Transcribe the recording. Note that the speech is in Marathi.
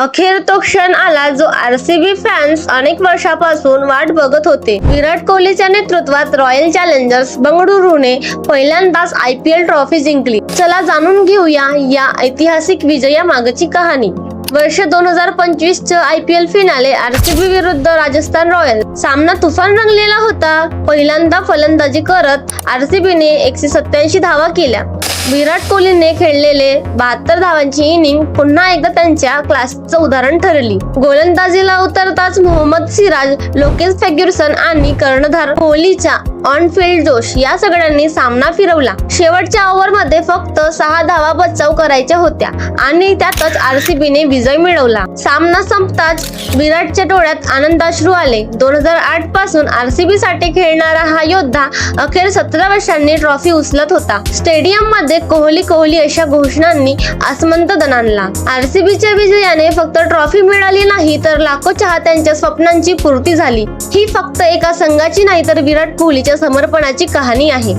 अखेर तो क्षण आला जो आरसीबी फॅन्स अनेक वर्षापासून वाट बघत होते. विराट कोहलीच्या नेतृत्वात रॉयल चॅलेंजर्स बंगळुरूने पहिल्यांदाच आय पी एल ट्रॉफी जिंकली. चला जाणून घेऊया या ऐतिहासिक विजया मागची कहाणी. वर्ष दोन हजार पंचवीस च I P L finale RCB विरुद्ध राजस्थान रॉयल सामना तुफान रंगलेला होता. पहिल्यांदा फलंदाजी करत आरसीबीने एकशे सत्याऐंशी धावा केल्या. विराट कोहलीने खेळलेले बहात्तर धावांची इनिंग पुन्हा एकदा त्यांच्या क्लासचं उदाहरण ठरली. गोलंदाजीला उतरताच मोहम्मद सिराज लोकेश फॅग्युरसन आणि कर्णधार कोहलीच्या ऑनफिल्ड जोश या सगळ्यांनी सामना फिरवला. शेवटच्या ओव्हरमध्ये फक्त सहा धावा बचाव करायच्या होत्या आणि त्यातच आरसीबीने विजय मिळवला. सामना संपताच विराटच्या डोळ्यात आनंदाश्रू आले. दोन हजार आठपासून आरसीबी साठी खेळणारा हा योद्धा अखेर सतरा वर्षांनी ट्रॉफी उचलत होता. स्टेडियममध्ये कोहली कोहली अशा घोषणांनी आसमंत दणानला आरसीबीच्या विजयाने फक्त ट्रॉफी मिळाली नाही तर लाखो चाहत्यांच्या स्वप्नांची पूर्ती झाली. ही फक्त एका संघाची नाही तर विराट कोहलीच्या समर्पणाची कहाणी आहे.